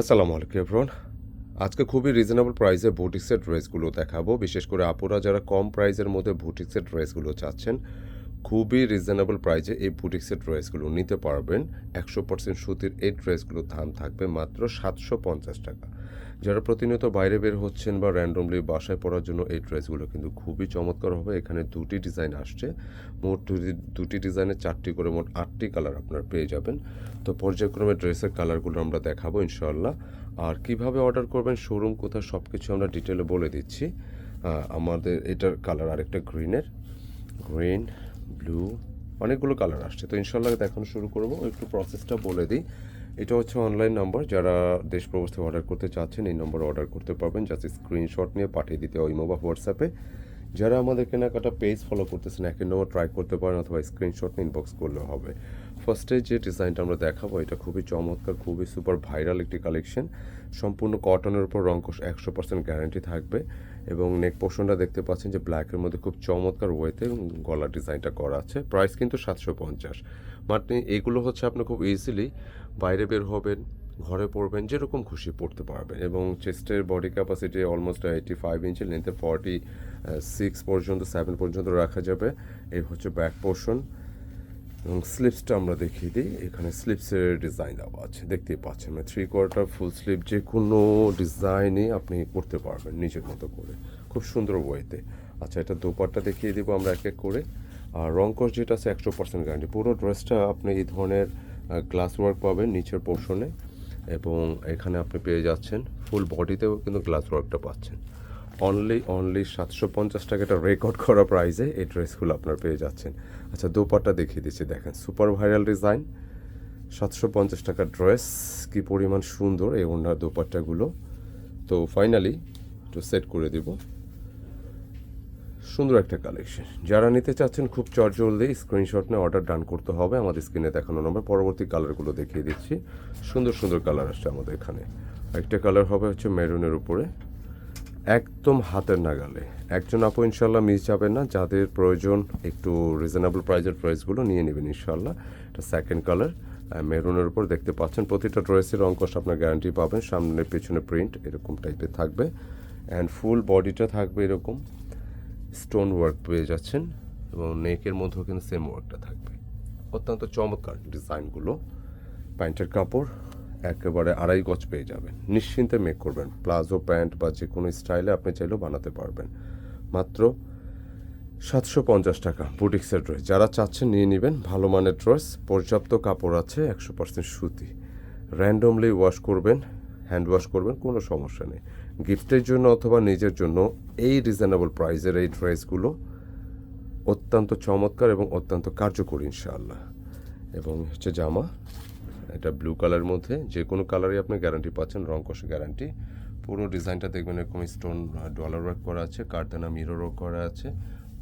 আসসালামু আলাইকুম এভরন আজকে খুবই রিজনেবল প্রাইসে বুটিক্সের ড্রেসগুলো দেখাবো। বিশেষ করে আপুরা যারা কম প্রাইসের মধ্যে বুটিক্সের ড্রেসগুলো চাচ্ছেন, খুবই রিজনেবল প্রাইসে এই বুটিক্সের ড্রেসগুলো নিতে পারবেন। একশো পার্সেন্ট সুতির এই ড্রেসগুলোর দাম থাকবে মাত্র সাতশো পঞ্চাশ টাকা। যারা প্রতিনিয়ত বাইরে বের হচ্ছেন বা র্যান্ডমলি বাসায় পরার জন্য এই ড্রেসগুলো কিন্তু খুবই চমৎকার হবে। এখানে দুটি ডিজাইন আসছে। মোট দুটি- দুটি ডিজাইনের চারটি করে মোট আটটি কালার আপনারা পেয়ে যাবেন। তো পর্যায়ক্রমে ড্রেসের কালারগুলো আমরা দেখাবো ইনশাল্লাহ আর কীভাবে অর্ডার করবেন, শোরুম, কোথায় সব কিছু আমরা ডিটেলে বলে দিচ্ছি। আমাদের এটার কালার আরেকটা গ্রিনের। গ্রিন, ব্লু, অনেকগুলো কালার আসছে। তো ইনশাল্লাহ দেখানো শুরু করব। একটু প্রসেসটা বলে দিই। এটা হচ্ছে অনলাইন নাম্বার যারা দেশ প্রবাস থেকে অর্ডার করতে চাচ্ছেন, এই নম্বরে অর্ডার করতে পারবেন। জাস্ট স্ক্রিনশট নিয়ে পাঠিয়ে দিতে হয় ইমো বা হোয়াটসঅ্যাপে যারা আমাদের কেনাকাটা পেজ ফলো করতেছেন, একে নম্বর ট্রাই করতে পারেন অথবা স্ক্রিনশট ইনবক্স করলে হবে। ফার্স্টে যে ডিজাইনটা আমরা দেখাবো, এটা খুবই চমৎকার, খুবই সুপার ভাইরাল একটি কালেকশন সম্পূর্ণ কটনের উপর রঙ্কশ একশো পার্সেন্ট গ্যারান্টি থাকবে। এবং নেক পোর্শনটা দেখতে পাচ্ছেন যে ব্ল্যাকের মধ্যে খুব চমৎকার ওয়েতে গলার ডিজাইনটা করা আছে। প্রাইস কিন্তু সাতশো পঞ্চাশ। মানে এগুলো হচ্ছে আপনি খুব ইজিলি বাইরে বের হবেন, ঘরে পড়বেন, যেরকম খুশি পড়তে পারবেন এবং চেস্টের body capacity almost eighty five inch লেন্থে forty six পর্যন্ত সেভেন পর্যন্ত রাখা যাবে। এই হচ্ছে ব্যাক পোর্শন এবং স্লিপসটা আমরা দেখিয়ে দিই। এখানে স্লিপসের ডিজাইন দেওয়া আছে। দেখতেই পাচ্ছেন থ্রি কোয়ার্টার ফুল স্লিপ যে কোনো ডিজাইনে আপনি করতে পারবেন নিজের মতো করে। খুব সুন্দর ওয়েতে। আচ্ছা এটা দোপাট্টা দেখিয়ে দিব আমরা এক এক করে। আর রংকস যেটা আছে একশো পার্সেন্ট গ্যারান্টি পুরো ড্রেসটা আপনি এই ধরনের গ্লাস ওয়ার্ক পাবেন নিচের পোর্শনে এবং এখানে আপনি পেয়ে যাচ্ছেন ফুল বডিতেও কিন্তু গ্লাস ওয়ার্কটা পাচ্ছেন। অনলি অনলি সাতশো পঞ্চাশ টাকাটা রেকর্ড করা প্রাইজে এই ড্রেসগুলো আপনার পেয়ে যাচ্ছেন। আচ্ছা দোপাট্টা দেখিয়ে দিচ্ছি, দেখেন। সুপার ভাইরাল ডিজাইন সাতশো পঞ্চাশ টাকার ড্রেস কি পরিমাণ সুন্দর এই ওনার দোপাট্টাগুলো। তো ফাইনালি একটু সেট করে দিব। সুন্দর একটা কালেকশন যারা নিতে চাচ্ছেন, খুব চটজলদি স্ক্রিনশট নিয়ে অর্ডার ডান করতে হবে। আমাদের স্ক্রিনে দেখানো নম্বর পরবর্তী কালারগুলো দেখিয়ে দিচ্ছি। সুন্দর সুন্দর কালার আসছে আমাদের এখানে। একটা কালার হবে হচ্ছে মেরুনের উপরে। একদম হাতের নাগালে। একজন আপু ইনশাল্লাহ মিস যাবেন না। যাদের প্রয়োজন, একটু রিজনেবল প্রাইজের ড্রেসগুলো নিয়ে নেবেন ইনশাল্লাহ এটা সেকেন্ড কালার মেরুনের উপর দেখতে পাচ্ছেন। প্রতিটা ড্রেসের অঙ্কশ আপনার গ্যারান্টি পাবেন। সামনে পেছনে প্রিন্ট এরকম টাইপের থাকবে। অ্যান্ড ফুল বডিটা থাকবে এরকম। স্টোন ওয়ার্ক পেয়ে যাচ্ছেন। এবং নেকের মধ্যেও কিন্তু সেম ওয়ার্কটা থাকবে। অত্যন্ত চমৎকার ডিজাইনগুলো প্যান্টের কাপড়। একেবারে আড়াই গজ পেয়ে যাবেন। নিশ্চিন্তে মেক করবেন। প্লাজো প্যান্ট বা যে কোনো স্টাইলে আপনি চাইলেও বানাতে পারবেন। মাত্র সাতশো পঞ্চাশ টাকা বুটিক্সের ড্রেস যারা চাচ্ছেন নিয়ে নেবেন। ভালো মানের ড্রেস পর্যাপ্ত কাপড় আছে, একশো পার্সেন্ট সুতি। র্যান্ডমলি ওয়াশ করবেন হ্যান্ড ওয়াশ করবেন, কোনো সমস্যা নেই। গিফটের জন্য অথবা নিজের জন্য এই রিজনেবল প্রাইসের এই ড্রেসগুলো অত্যন্ত চমৎকার এবং অত্যন্ত কার্যকরী ইনশাআল্লাহ। এবং হচ্ছে জামা এটা ব্লু কালারের মধ্যে, যে কোনো কালারই আপনি গ্যারান্টি পাচ্ছেন, রং কষে গ্যারান্টি পুরো ডিজাইনটা দেখবেন এরকম স্টোন ডলার ওয়ার্ক করা আছে, কারদানা মিরর ওয়ার্ক করা আছে,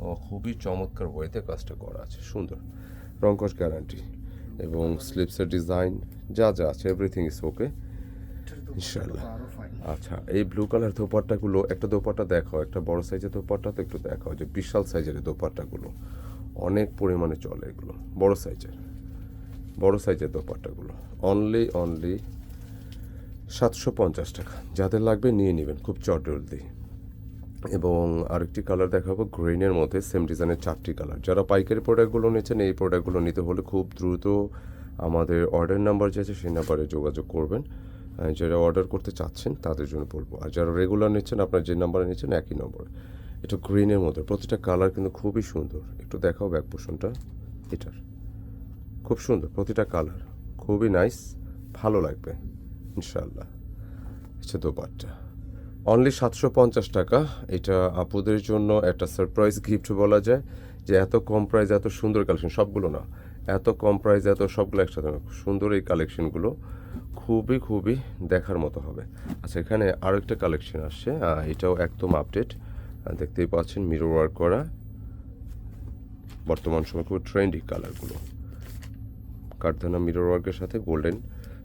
ও খুবই চমৎকার ওয়েতে কাজটা করা আছে, সুন্দর। রংকশ গ্যারান্টি এবং স্লিপসের ডিজাইন যা যা আছে এভরিথিং ইজ ওকে ইনশাল্লাহ আচ্ছা এই ব্লু কালার দোপাট্টাগুলো, একটা দোপাট্টা দেখাও, একটা বড় সাইজের দোপাট্টা তো একটু দেখাও, যে বিশাল সাইজের দোপাট্টাগুলো। অনেক পরিমাণে চলে এগুলো, বড় সাইজের বড় সাইজের দোপাট্টাগুলো। অনলি অনলি সাতশো পঞ্চাশ টাকা। যাদের লাগবে নিয়ে নেবেন, খুব চটজলদি। এবং আরেকটি কালার দেখাবো গ্রিনের মধ্যে সেম ডিজাইনের চারটি কালার যারা পাইকারি প্রোডাক্টগুলো নিচ্ছেন, এই প্রোডাক্টগুলো নিতে হলে খুব দ্রুত আমাদের অর্ডার নাম্বার যে আছে, সেই নাম্বারে যোগাযোগ করবেন। যারা অর্ডার করতে চাচ্ছেন, তাদের জন্য বলব। আর যারা রেগুলার নিচ্ছেন, আপনার যে নাম্বারে নিচ্ছেন, একই নম্বর এটা গ্রিনের মধ্যে, প্রতিটা কালার কিন্তু খুবই সুন্দর। একটু দেখাও ব্যাক পোষণটা এটার। খুব সুন্দর, প্রতিটা কালার খুবই নাইস ভালো লাগবে ইনশাল্লাহ আচ্ছা দোপাট্টা। অনলি সাতশো পঞ্চাশ টাকা। এটা আপুদের জন্য একটা সারপ্রাইজ গিফট বলা যায়, যে এত কম প্রাইস এত সুন্দর কালেকশন সবগুলো না। এত কম প্রাইস এত সবগুলো একসাথে। সুন্দর এই কালেকশনগুলো খুবই খুবই দেখার মতো হবে। আচ্ছা এখানে আরও একটা কালেকশন আসছে এটাও একদম আপডেট দেখতেই পাচ্ছেন মিরর ওয়ার্ক করা। বর্তমান সময় খুব ট্রেন্ডি কালারগুলো কারদানা মিরর ওয়ার্কের সাথে গোল্ডেন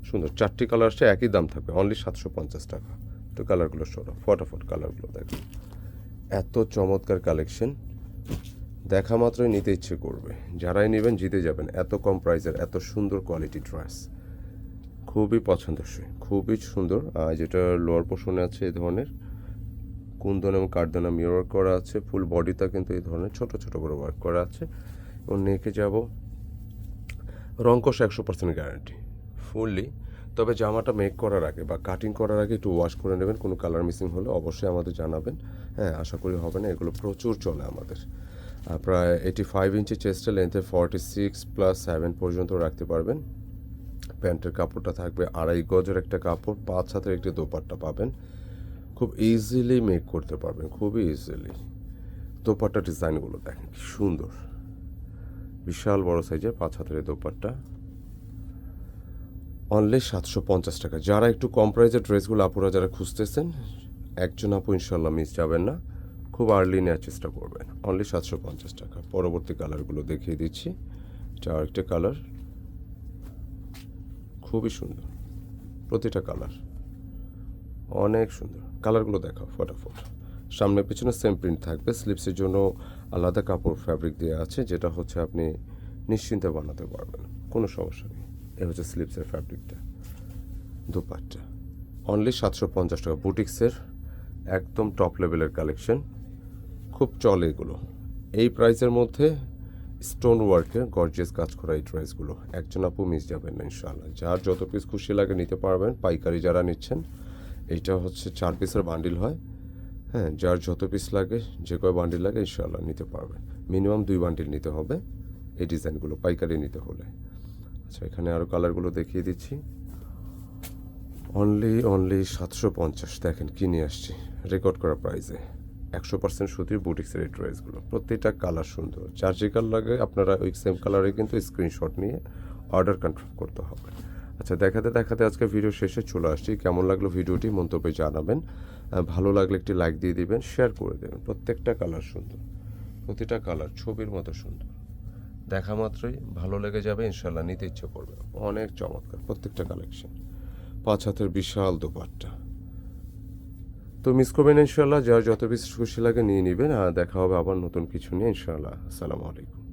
সুন্দর। চারটি কালার আসছে, একই দাম থাকবে অনলি সাতশো পঞ্চাশ টাকা। তো কালারগুলো সরো, ফটাফট কালারগুলো দেখো। এত চমৎকার কালেকশন দেখা মাত্রই নিতে ইচ্ছে করবে। যারাই নেবেন জিতে যাবেন, এত কম প্রাইসের এত সুন্দর কোয়ালিটি ড্রেস খুব খুবই পছন্দসই, খুবই সুন্দর। আর যেটা লোয়ার পোর্শনে আছে এই ধরনের, কুন্দন এবং কাঠদানা মিরর করা আছে ফুল বডিটা কিন্তু এই ধরনের ছোট ছোট করে ওয়ার্ক করা আছে। এবং নেকে যাব রঙ্কশ একশো পার্সেন্ট গ্যারান্টি ফুললি তবে জামাটা মেক করার আগে বা কাটিং করার আগে একটু ওয়াশ করে নেবেন, কোনো কালার মিসিং হলে অবশ্যই আমাদের জানাবেন। হ্যাঁ আশা করি হবে না, এগুলো প্রচুর চলে আমাদের। প্রায় এইটি ফাইভ ইঞ্চি চেস্টের লেন্থে ফর্টি সিক্স প্লাস সেভেন পর্যন্ত রাখতে পারবেন। প্যান্টের কাপড়টা থাকবে আড়াই গজের একটা কাপড়, পাঁচ হাতের একটি দোপাট্টা পাবেন। খুব ইজিলি মেক করতে পারবেন, খুবই ইজিলি দোপাট্টা ডিজাইনগুলো দেখেন কি সুন্দর। বিশাল বড় সাইজের পাঁচ হাতের দোপাট্টা। অনলি সাতশো পঞ্চাশ টাকা। যারা একটু কম প্রাইজের ড্রেসগুলো আপুরা যারা খুঁজতেছেন, একজন আপু ইনশাল্লাহ মিস যাবেন না। খুব আর্লি নেওয়ার চেষ্টা করবেন। অনলি সাতশো পঞ্চাশ টাকা। পরবর্তী কালারগুলো দেখিয়ে দিচ্ছি। এটা আরেকটা কালার খুবই সুন্দর। প্রতিটা কালার অনেক সুন্দর। কালারগুলো দেখাও, ফটাফট। সামনে পিছনে সেম প্রিন্ট থাকবে। স্লিপসের জন্য আলাদা কাপড় ফ্যাব্রিক দেওয়া আছে, যেটা হচ্ছে আপনি নিশ্চিন্তে বানাতে পারবেন। কোনো সমস্যা নেই। এ হচ্ছে স্লিপসের ফ্যাব্রিকটা দুপাট্টা। অনলি সাতশো পঞ্চাশ টাকা বুটিক্সের, একদম টপ লেভেলের কালেকশন খুব চলে এগুলো। এই প্রাইসের মধ্যে স্টোন ওয়ার্কের গর্জিয়াস কাজ করা এই ড্রেসগুলো একজন আপু মিস যাবেন না, ইনশাআল্লাহ। যার যত পিস খুশি লাগে নিতে পারবেন। পাইকারি যারা নিচ্ছেন, এইটা হচ্ছে চার পিসের বান্ডিল হয়। হ্যাঁ যার যত পিস লাগে, যে কয় বান্ডিল লাগে ইনশাল্লাহ নিতে পারবেন মিনিমাম দুই বান্ডিল নিতে হবে, এই ডিজাইনগুলো পাইকারি নিতে হলে। আচ্ছা এখানে আরও কালারগুলো দেখিয়ে দিচ্ছি। অনলি অনলি সাতশো পঞ্চাশ, দেখেন কি নিয়ে আসছি। রেকর্ড করা প্রাইসে একশো পার্সেন্ট সুতির বুটিক্সের এই ড্রেসগুলো প্রত্যেকটা কালার সুন্দর। যার যে কালার লাগে, আপনারা ওই সেম কালারে কিন্তু স্ক্রিনশট নিয়ে অর্ডার কনফার্ম করতে হবে। আচ্ছা দেখাতে দেখাতে আজকে ভিডিও শেষে চলে আসছি। কেমন লাগল ভিডিওটি মন্তব্যে জানাবেন। ভালো লাগলে একটি লাইক দিয়ে দিবেন শেয়ার করে দেবেন। প্রত্যেকটা কালার সুন্দর। প্রতিটা কালার ছবির মতো সুন্দর। দেখা মাত্রই, ভালো লেগে যাবে ইনশাল্লাহ নিতে ইচ্ছে করবে অনেক চমৎকার, প্রত্যেকটা কালেকশন পাঁচ হাতের বিশাল দোপাট্টা। তো মিস করবেন ইনশাল্লাহ যার যত বেশি খুশি লাগে নিয়ে নেবেন, আর দেখা হবে আবার নতুন কিছু নিয়ে ইনশাল্লাহ আসসালামু আলাইকুম।